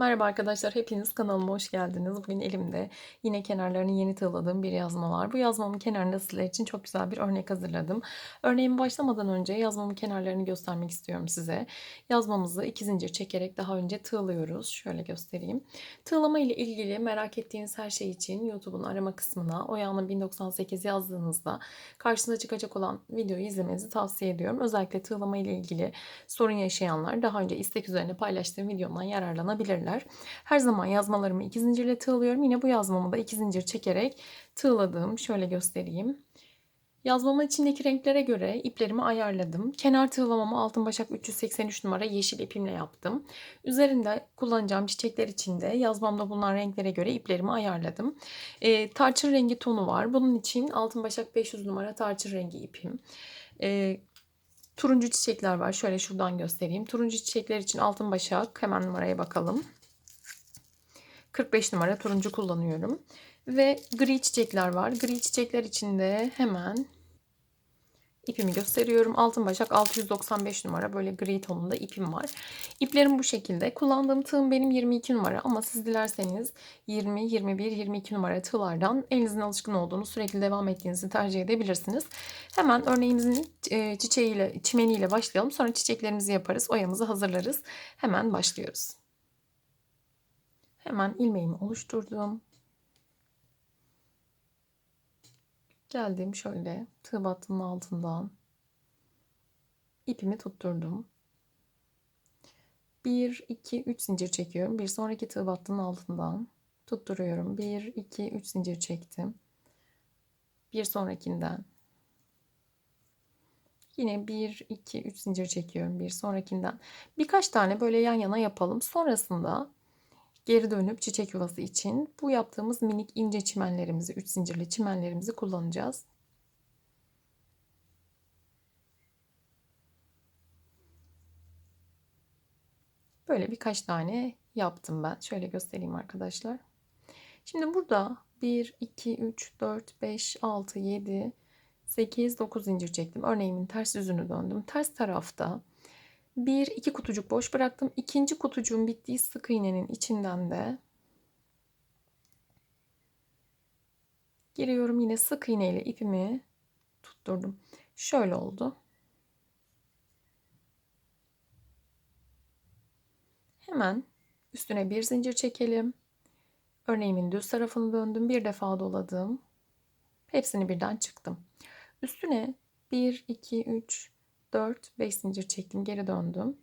Merhaba arkadaşlar, hepiniz kanalıma hoş geldiniz. Bugün elimde yine kenarlarını yeni tığladığım bir yazma var. Bu yazmamın kenarında sizler için çok güzel bir örnek hazırladım. Örneğime başlamadan önce yazmamın kenarlarını göstermek istiyorum size. Yazmamızı iki zincir çekerek daha önce tığlıyoruz. Şöyle göstereyim. Tığlama ile ilgili merak ettiğiniz her şey için YouTube'un arama kısmına Oya'nın 1098 yazdığınızda karşınıza çıkacak olan videoyu izlemenizi tavsiye ediyorum. Özellikle tığlama ile ilgili sorun yaşayanlar daha önce istek üzerine paylaştığım videomdan yararlanabilirler. Her zaman yazmalarımı iki zincirle tığlıyorum. Yine bu yazmamı da iki zincir çekerek tığladım. Şöyle göstereyim. Yazmamın içindeki renklere göre iplerimi ayarladım. Kenar tığlamamı altın başak 383 numara yeşil ipimle yaptım. Üzerinde kullanacağım çiçekler için de yazmamda bulunan renklere göre iplerimi ayarladım. E, tarçın rengi tonu var. Bunun için altın başak 500 numara tarçın rengi ipim. E, turuncu çiçekler var. Şöyle şuradan göstereyim. Turuncu çiçekler için altın başak. Hemen numaraya bakalım. 45 numara turuncu kullanıyorum. Ve gri çiçekler var. Gri çiçekler içinde hemen ipimi gösteriyorum. Altın başak 695 numara böyle gri tonunda ipim var. İplerim bu şekilde. Kullandığım tığım benim 22 numara ama siz dilerseniz 20, 21, 22 numara tığlardan elinizin alışkın olduğunu sürekli devam ettiğinizi tercih edebilirsiniz. Hemen örneğimizin e, çiçeğiyle, çimeniyle başlayalım. Sonra çiçeklerimizi yaparız. Oyamızı hazırlarız. Hemen başlıyoruz. Hemen ilmeğimi oluşturdum. Geldim şöyle tığ battının altından ipimi tutturdum. 1 2 3 zincir çekiyorum. Bir sonraki tığ battının altından tutturuyorum. 1 2 3 zincir çektim. Bir sonrakinden Yine 1 2 3 zincir çekiyorum bir sonrakinden. Birkaç tane böyle yan yana yapalım. Sonrasında geri dönüp çiçek yuvası için bu yaptığımız minik ince çimenlerimizi, 3 zincirli çimenlerimizi kullanacağız. Böyle birkaç tane yaptım ben. Şöyle göstereyim arkadaşlar. Şimdi burada 1, 2, 3, 4, 5, 6, 7, 8, 9 zincir çektim. Örneğimin ters yüzünü döndüm. Ters tarafta bir iki kutucuk boş bıraktım. İkinci kutucuğun bittiği sık iğnenin içinden de giriyorum. Yine sık iğne ile ipimi tutturdum. Şöyle oldu. Hemen üstüne bir zincir çekelim. Örneğimin düz tarafını döndüm. Bir defa doladım. Hepsini birden çıktım. Üstüne 1, 2, 3, 4, 5 zincir çektim. Geri döndüm.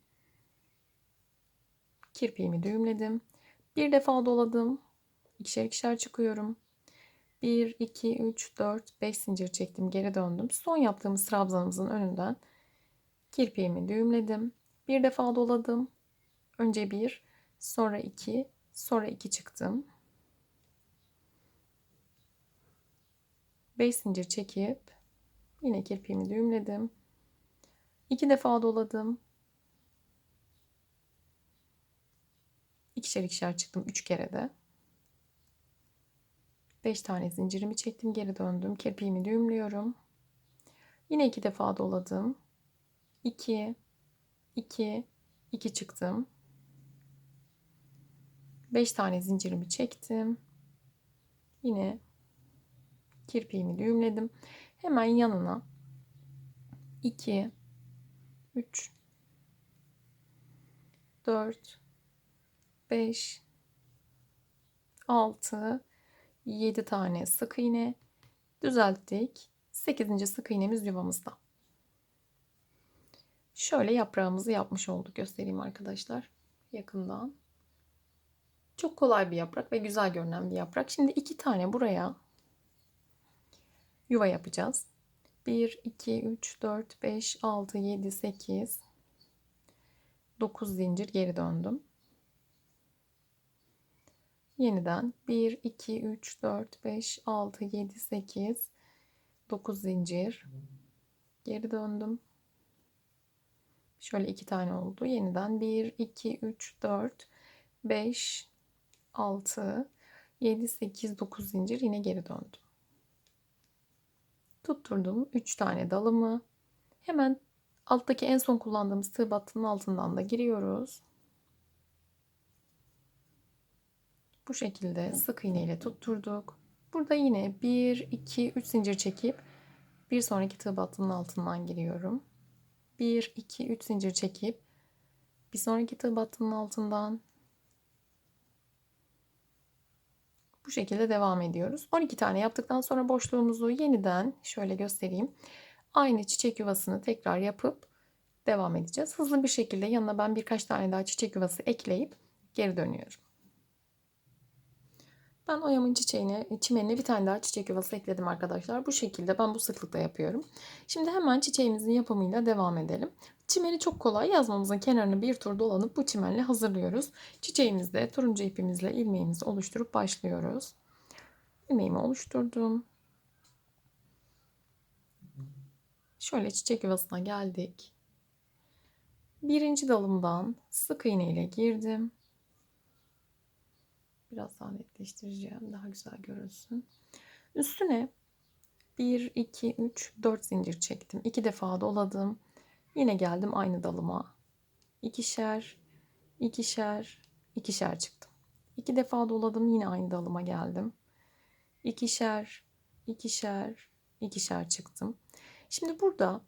Kirpiğimi düğümledim. Bir defa doladım. İkişer ikişer çıkıyorum. 1, 2, 3, 4, 5 zincir çektim. Geri döndüm. Son yaptığımız trabzanımızın önünden kirpiğimi düğümledim. Bir defa doladım. Önce 1, sonra 2, sonra 2 çıktım. 5 zincir çekip yine kirpiğimi düğümledim. İki defa doladım. İkişer ikişer çıktım üç kere de. Beş tane zincirimi çektim geri döndüm. Kirpiğimi düğümlüyorum. Yine iki defa doladım. İki, iki, iki çıktım. Beş tane zincirimi çektim. Yine kirpiğimi düğümledim. Hemen yanına 2 3 4 5 6 7 tane sık iğne düzelttik. 8. sık iğnemiz yuvamızda. Şöyle yaprağımızı yapmış olduk. Göstereyim arkadaşlar yakından. Çok kolay bir yaprak ve güzel görünen bir yaprak. Şimdi iki tane buraya yuva yapacağız. 1, 2, 3, 4, 5, 6, 7, 8, 9 zincir geri döndüm. Yeniden 1, 2, 3, 4, 5, 6, 7, 8, 9 zincir geri döndüm. Şöyle iki tane oldu. Yeniden 1, 2, 3, 4, 5, 6, 7, 8, 9 zincir yine geri döndüm. Tutturdum 3 tane dalımı. Hemen alttaki en son kullandığımız tığ battının altından da giriyoruz. Bu şekilde sık iğne ile tutturduk. Burada yine 1, 2, 3 zincir çekip bir sonraki tığ battının altından giriyorum. 1, 2, 3 zincir çekip bir sonraki tığ battının altından bu şekilde devam ediyoruz. 12 tane yaptıktan sonra boşluğumuzu yeniden şöyle göstereyim. Aynı çiçek yuvasını tekrar yapıp devam edeceğiz. Hızlı bir şekilde yanına ben birkaç tane daha çiçek yuvası ekleyip geri dönüyorum. Ben oyamın çiçeğine, çimenine bir tane daha çiçek yuvası ekledim arkadaşlar. Bu şekilde ben bu sıklıkta yapıyorum. Şimdi hemen çiçeğimizin yapımıyla devam edelim. Çimeni çok kolay. Yazmamızın kenarını bir tur dolanıp bu çimenle hazırlıyoruz. Çiçeğimizde turuncu ipimizle ilmeğimizi oluşturup başlıyoruz. İlmeğimi oluşturdum. Şöyle çiçek yuvasına geldik. Birinci dalımdan sık iğne ile girdim. Biraz daha netleştireceğim. Daha güzel görünsün. Üstüne 1, 2, 3, 4 zincir çektim. 2 defa doladım. Yine geldim aynı dalıma. İkişer, ikişer, ikişer çıktım. 2 defa doladım. Yine aynı dalıma geldim. İkişer, ikişer, ikişer çıktım. Şimdi burada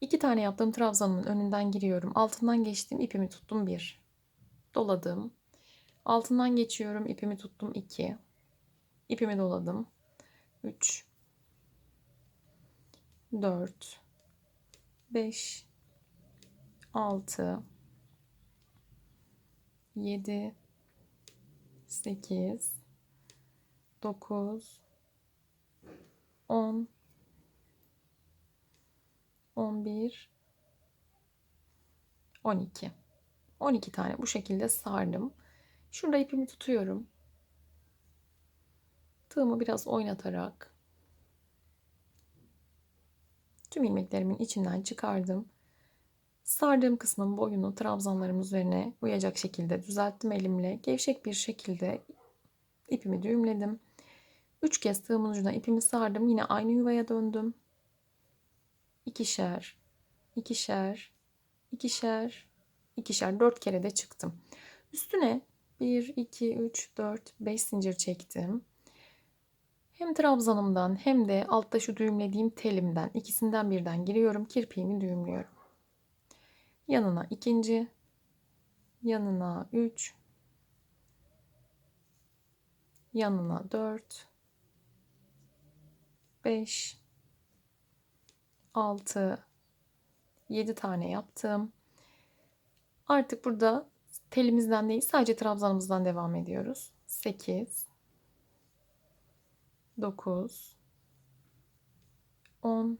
iki tane yaptığım trabzanın önünden giriyorum. Altından geçtim. ipimi tuttum. 1. Doladım. Altından geçiyorum. ipimi tuttum. 2. İpimi doladım. 3 4 5 6 7 8 9 10 11 12 12 tane bu şekilde sardım. Şurada ipimi tutuyorum. Tığımı biraz oynatarak tüm ilmeklerimin içinden çıkardım. Sardığım kısmın boyunu trabzanlarım üzerine uyacak şekilde düzelttim elimle. Gevşek bir şekilde ipimi düğümledim. Üç kez tığımın ucuna ipimi sardım. Yine aynı yuvaya döndüm. İkişer, ikişer, ikişer, ikişer, dört kere de çıktım. Üstüne 1, 2, 3, 4, 5 zincir çektim. Hem trabzanımdan hem de altta şu düğümlediğim telimden ikisinden birden giriyorum. Kirpiğimi düğümlüyorum. Yanına ikinci, yanına 3, yanına 4, 5, 6, 7 tane yaptım. Artık burada telimizden değil sadece trabzanımızdan devam ediyoruz. 8 9 10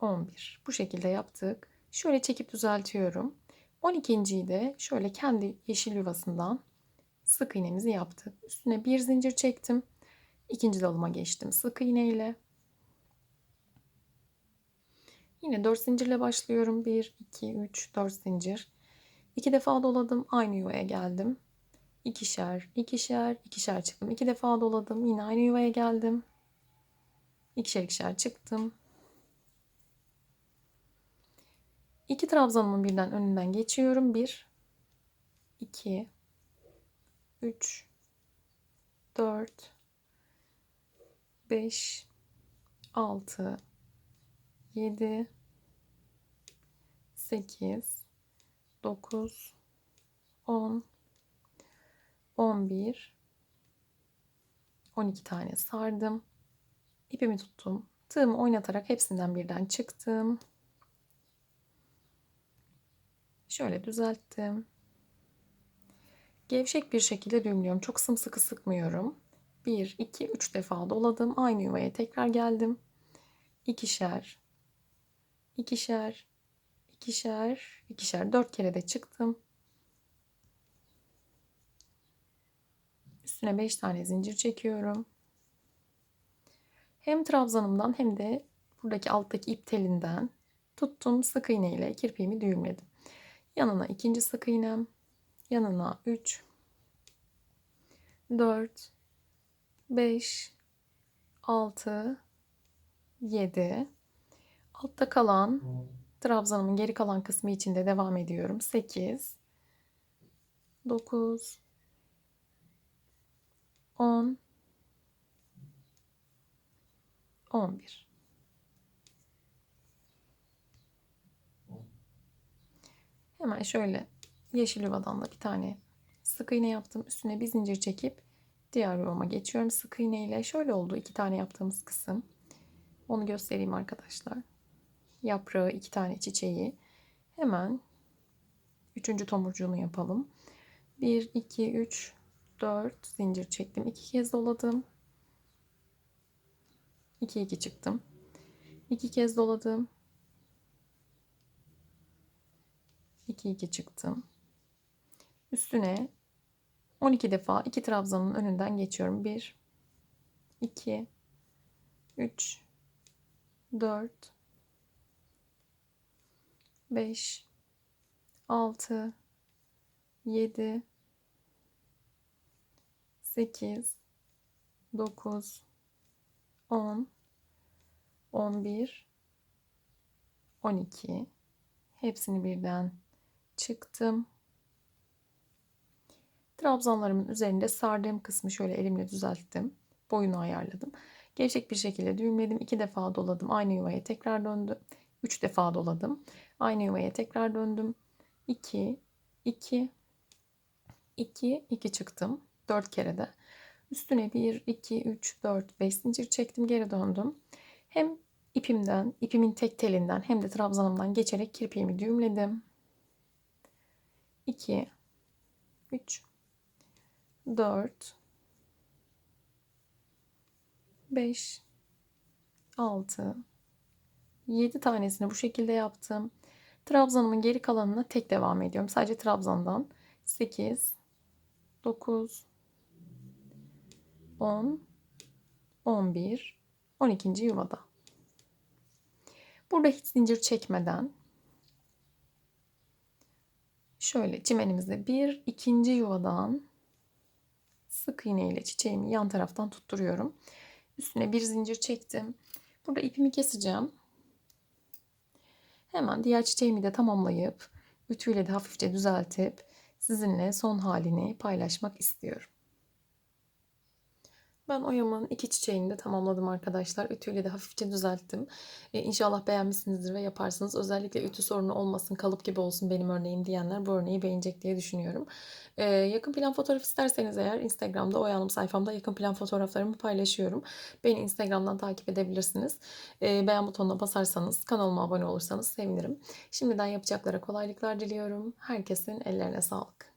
11 bu şekilde yaptık. Şöyle çekip düzeltiyorum. 12.yi de şöyle kendi yeşil yuvasından sık iğnemizi yaptık. Üstüne bir zincir çektim. İkinci dalıma geçtim sık iğne ile. Yine 4 zincirle başlıyorum. 1, 2, 3, 4 zincir. 2 defa doladım. Aynı yuvaya geldim. İkişer, ikişer, ikişer çıktım. 2 defa doladım. Yine aynı yuvaya geldim. İkişer ikişer çıktım. İki trabzanımın birden önünden geçiyorum. 1, 2, 3, 4, 5, 6, 7 8 9 10 11 12 tane sardım. İpimi tuttum. Tığımı oynatarak hepsinden birden çıktım. Şöyle düzelttim. Gevşek bir şekilde düğümlüyorum. Çok sımsıkı sıkmıyorum. 1, 2, 3 defa doladım. Aynı yuvaya tekrar geldim. İkişer, ikişer, ikişer, ikişer. Dört kere de çıktım. Üstüne beş tane zincir çekiyorum. Hem trabzanımdan hem de buradaki alttaki ip telinden tuttum sık iğne ile kirpiğimi düğümledim. Yanına ikinci sık iğnem, yanına 3 4 5 6 7 Altta kalan trabzanımın geri kalan kısmı içinde devam ediyorum. 8 9 10 11 Hemen şöyle yeşil yuvadan da bir tane sık iğne yaptım. Üstüne bir zincir çekip diğer yuvama geçiyorum. Sık iğne ile şöyle oldu iki tane yaptığımız kısım. Onu göstereyim arkadaşlar. Yaprağı, iki tane çiçeği. Hemen üçüncü tomurcuğunu yapalım. 1, 2, 3, 4 zincir çektim. iki kez doladım. 2, 2 çıktım. 2 kez doladım. 2, 2 çıktım. Üstüne 12 defa iki trabzanın önünden geçiyorum. 1, 2, 3, 4, 5 6 7 8 9 10 11 12 hepsini birden çıktım. Trabzanlarımın üzerinde sardığım kısmı şöyle elimle düzelttim. Boyunu ayarladım. Gevşek bir şekilde düğümledim. iki defa doladım. Aynı yuvaya tekrar döndü. 3 defa doladım. Aynı yuvaya tekrar döndüm. 2, 2, 2, 2 çıktım. 4 kere de. Üstüne 1, 2, 3, 4, 5 zincir çektim. Geri döndüm. Hem ipimden, ipimin tek telinden hem de trabzanımdan geçerek kirpiğimi düğümledim. 2, 3, 4, 5, 6, 7 tanesini bu şekilde yaptım. Trabzanımın geri kalanına tek devam ediyorum. Sadece trabzandan 8, 9, 10, 11, 12. yuvada. Burada hiç zincir çekmeden şöyle çimenimizde bir ikinci yuvadan sık iğne ile çiçeğimi yan taraftan tutturuyorum. Üstüne bir zincir çektim. Burada ipimi keseceğim. Hemen diğer çiçeğimi de tamamlayıp ütüyle de hafifçe düzeltip sizinle son halini paylaşmak istiyorum. Ben oyamın iki çiçeğini de tamamladım arkadaşlar. Ütüyle de hafifçe düzelttim. Ee, inşallah beğenmişsinizdir ve yaparsınız. Özellikle ütü sorunu olmasın, kalıp gibi olsun benim örneğim diyenler bu örneği beğenecek diye düşünüyorum. Ee, yakın plan fotoğraf isterseniz eğer Instagram'da Oya Hanım sayfamda yakın plan fotoğraflarımı paylaşıyorum. Beni Instagram'dan takip edebilirsiniz. Ee, beğen butonuna basarsanız, kanalıma abone olursanız sevinirim. Şimdiden yapacaklara kolaylıklar diliyorum. Herkesin ellerine sağlık.